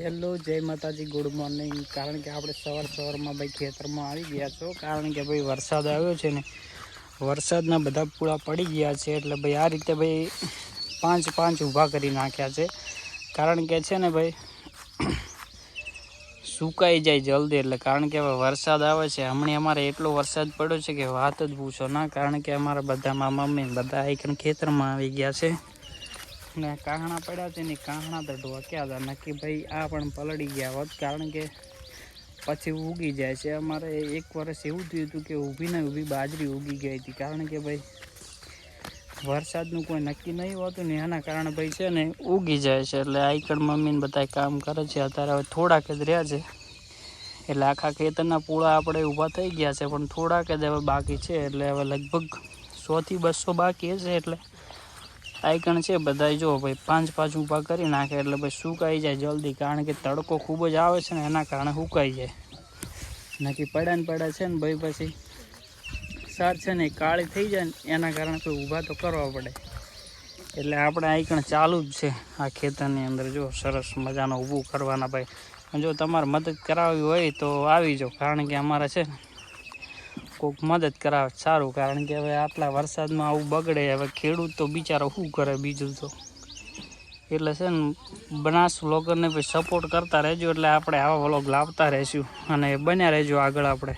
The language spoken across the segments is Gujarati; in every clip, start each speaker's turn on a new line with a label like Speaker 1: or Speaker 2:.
Speaker 1: હેલો, જય માતાજી, ગુડ મોર્નિંગ. કારણ કે આપણે સવાર સવારમાં ભાઈ ખેતરમાં આવી ગયા છો, કારણ કે ભાઈ વરસાદ આવ્યો છે ને, વરસાદના બધા પૂળા પડી ગયા છે, એટલે ભાઈ આ રીતે ભાઈ પાંચ પાંચ ઊભા કરી નાખ્યા છે. કારણ કે છે ને ભાઈ, સુકાઈ જાય જલ્દી, એટલે કારણ કે હવે વરસાદ આવે છે. હમણાં અમારે એટલો વરસાદ પડ્યો છે કે વાત જ પૂછો ના, કારણ કે અમારા બધા મામા મમ્મી બધા એક ખેતરમાં આવી ગયા છે. ને કાહણા પડ્યા છે ને કાહણા તો ઢોક્યા હતા. નક્કી ભાઈ આ પણ પલળી ગયા હોત, કારણ કે પછી ઉગી જાય છે. અમારે એક વર્ષ એવું થયું હતું કે ઊભી ને ઊભી બાજરી ઉગી ગઈ હતી. કારણ કે ભાઈ વરસાદનું કોઈ નક્કી નહીં હોતું ને એના કારણે ભાઈ છે ને ઉગી જાય છે. એટલે આઈકડ મમ્મીને બધા કામ કરે છે. અત્યારે હવે થોડાક જ રહ્યા છે. એટલે આખા ખેતરના પૂળા આપણે ઊભા થઈ ગયા છે, પણ થોડાક જ હવે બાકી છે. એટલે હવે લગભગ સોથી બસો બાકી છે એટલે આઈકણ છે બધા જો ભાઈ, પાંચ પાંચ ઊભા કરી નાખે એટલે ભાઈ સુકાઈ જાય જલ્દી, કારણ કે તડકો ખૂબ જ આવે છે ને એના કારણે સુકાઈ જાય. નક્કી પડ્યા ને પડ્યા છે ને ભાઈ પછી સાર છે ને કાળી થઈ જાય ને એના કારણે કોઈ ઊભા તો કરવા પડે. એટલે આપણે આઈકણ ચાલુ જ છે આ ખેતરની અંદર, જો સરસ મજાનું ઊભું કરવાના ભાઈ. જો તમારે મદદ કરાવવી હોય તો આવી જાઓ કારણ કે અમારે છે ને કોઈક મદદ કરાવે સારું, કારણ કે હવે આટલા વરસાદમાં આવું બગડે, હવે ખેડૂત તો બિચારો શું કરે બીજું તો? એટલે છે ને, બનાસ વ્લોગરને પછી સપોર્ટ કરતા રહેજો, એટલે આપણે આવા વ્લોગ લાવતા રહીશું અને બન્યા રહેજો આગળ આપણે.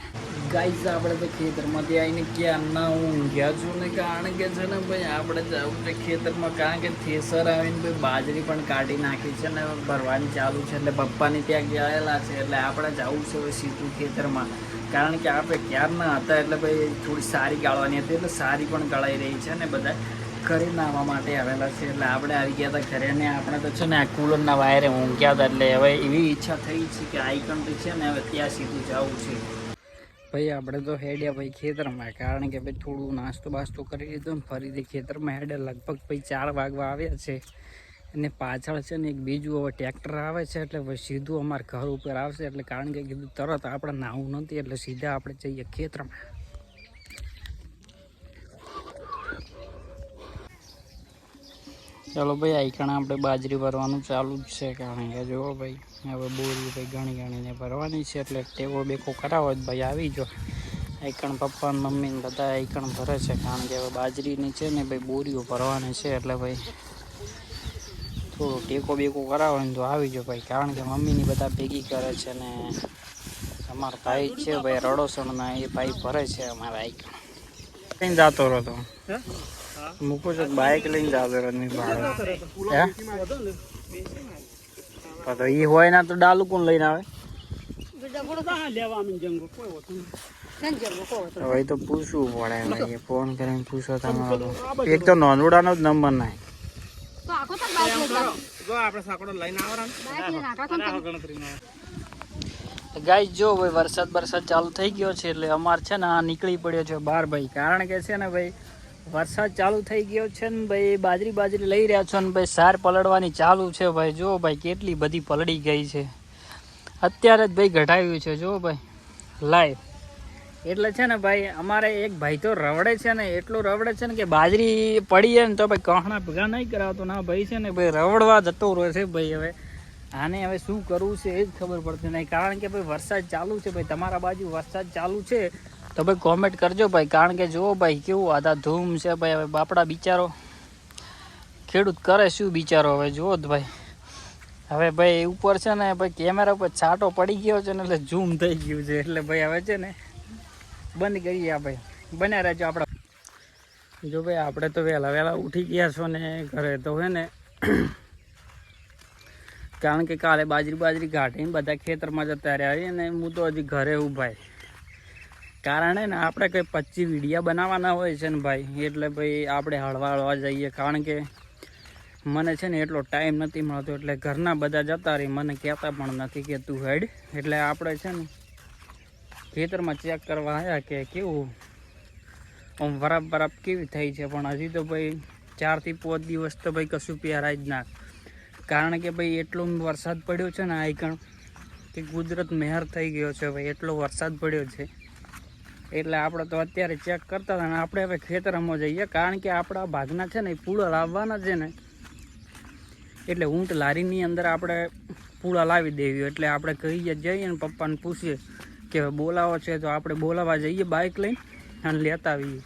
Speaker 1: ગાઈઝ આપણે તો ખેતરમાંથી આવીને ક્યાં ના ઊંઘ્યા. છું ને કારણ કે છે ને ભાઈ, આપણે જવું છે ખેતરમાં, કારણ કે થેસર આવીને ભાઈ બાજરી પણ કાઢી નાખી છે ને ભરવાની ચાલુ છે એટલે પપ્પાની ત્યાં ગયેલા છે, એટલે આપણે જવું છે હવે સીધું ખેતરમાં. કારણ કે આપણે ક્યારના હતા એટલે ભાઈ થોડી સારી ગાળવાની હતી, એટલે સારી પણ ગળાઈ રહી છે ને બધા ઘરે નાહવા માટે આવેલા છે, એટલે આપણે આવી ગયા હતા ઘરે ને આપણે તો છે ને આ કુલરના વાયરે ઊંઘ્યા હતા, એટલે હવે એવી ઈચ્છા થઈ છે કે આઈકન તો છે ને, હવે ત્યાં સીધું જવું છે. ભાઈ, આપણે તો હેડ્યા ભાઈ ખેતરમાં, કારણ કે ભાઈ થોડું નાસ્તો બાસ્તો કરી લીધો ને ફરીથી ખેતરમાં હેડ્યા. લગભગ ભાઈ ચાર વાગવા આવ્યા છે અને પાછળ છે ને એક બીજું હવે ટ્રેક્ટર આવે છે, એટલે સીધું અમારા ઘર ઉપર આવશે, એટલે કારણ કે કીધું તરત આપણે નાવું નથી, એટલે સીધા આપણે જઈએ ખેતરમાં. ચાલો ભાઈ આઈકણા આપણે બાજરી ભરવાનું ચાલુ જ છે, કારણ કે જુઓ ભાઈ. હવે બોરી ભાઈ ગણી ગણીને ભરવાની છે એટલે ટેવો બેકો કરાવો જ ભાઈ આવી જો. આઈકણ પપ્પા મમ્મી ને બધા આઈકણ ભરે છે કારણ કે હવે બાજરીની છે ને ભાઈ બોરીઓ ભરવાની છે એટલે ભાઈ થોડો ટેકો બેકો કરાવો ને તો આવી જો ભાઈ કારણ કે મમ્મીની બધા ભેગી કરે છે ને અમારા ભાઈ છે ભાઈ રડોસણના એ ભાઈ ભરે છે અમારા આઈકણ કઈ જતો રહો તો મૂકો છો બાઇક લઈને જતો રહો નહીં ભાડે હે? તો એ હોય ના તો ડાલુ કોણ લઈને આવે? હવે તો પૂછવું પડે ભાઈ ફોન કરીને પૂછો તમારો. એક તો નોંદોડાનો જ નંબર નાય. ગાય જો ભાઈ વરસાદ વરસાદ ચાલુ થઈ ગયો છે, એટલે અમાર છે ને આ નીકળી પડ્યો છે બાર ભાઈ. કારણ કે છે ને ભાઈ વરસાદ ચાલુ થઈ ગયો છે ને ભાઈ બાજરી બાજરી લઈ રહ્યા છો ને ભાઈ, સાર પલળવાની ચાલુ છે ભાઈ. જો ભાઈ, કેટલી બધી પલળી ગઈ છે. અત્યારે જ ભાઈ ઘટાવ્યું છે, જો ભાઈ. લાઈવ એટલે છે ને ભાઈ, અમારે એક ભાઈ તો રવડે છે ને, એટલું રવડે છે ને કે બાજરી પડી જાય ને તો ભાઈ કહણા ભેગા નહીં કરાવતો. ના, ભાઈ છે ને ભાઈ, રવડવા જતો રહે છે ભાઈ હવે. આને હવે શું કરવું છે એ જ ખબર પડતી નહીં. કારણ કે ભાઈ, વરસાદ ચાલુ છે ભાઈ. તમારા બાજુ વરસાદ ચાલુ છે. તો ભાઈ કોમેન્ટ કરજો ભાઈ, કારણ કે જુઓ ભાઈ કેવું આધા ધૂમ છે ભાઈ, હવે બાપડા બિચારો ખેડૂત કરે શું બિચારો હવે, જુઓ જ ભાઈ. હવે ભાઈ ઉપર છે ને ભાઈ કેમેરા ઉપર છાંટો પડી ગયો છે ને એટલે ઝૂમ થઈ ગયું છે, એટલે ભાઈ હવે છે ને બંધ કરી આ ભાઈ. બન્યા રહેજો આપણા. જો ભાઈ આપણે તો વહેલા વહેલા ઉઠી ગયા છો ને ઘરે તો હે ને, કારણ કે કાલે બાજરી બાજરી ઘાટીને બધા ખેતરમાં જતા રહ્યા અને હું તો હજી ઘરે ભાઈ કારણ ને, આપણે કંઈ પચીસ વિડીયા બનાવવાના હોય છે ને ભાઈ, એટલે ભાઈ આપણે હળવા હળવા જઈએ. કારણ કે મને છે ને એટલો ટાઈમ નથી મળતો, એટલે ઘરના બધા જતા રહી, મને કહેતા પણ નથી કે તું હેડ. એટલે આપણે છે ને ખેતરમાં ચેક કરવા આવ્યા કે કેવું, આમ વરાપ વરાપ કેવી થઈ છે. પણ હજી તો ભાઈ ચારથી પાંચ દિવસ તો ભાઈ કશું પહેરાય જ ના. કારણ કે ભાઈ એટલો વરસાદ પડ્યો છે ને આઈકણ કે કુદરત મહેર થઈ ગયો છે ભાઈ, એટલો વરસાદ પડ્યો છે. એટલે આપણે તો અત્યારે ચેક કરતા હતા અને આપણે હવે ખેતરમાં જઈએ. કારણ કે આપણા ભાગના છે ને એ પૂળા લાવવાના છે ને. એટલે ઊંટ લારીની અંદર આપણે પૂળા લાવી દેવી. એટલે આપણે કહીએ, જઈએ ને પપ્પાને પૂછીએ કે બોલાવો છે તો આપણે બોલાવવા જઈએ બાઇક લઈને અને લેતા આવીએ.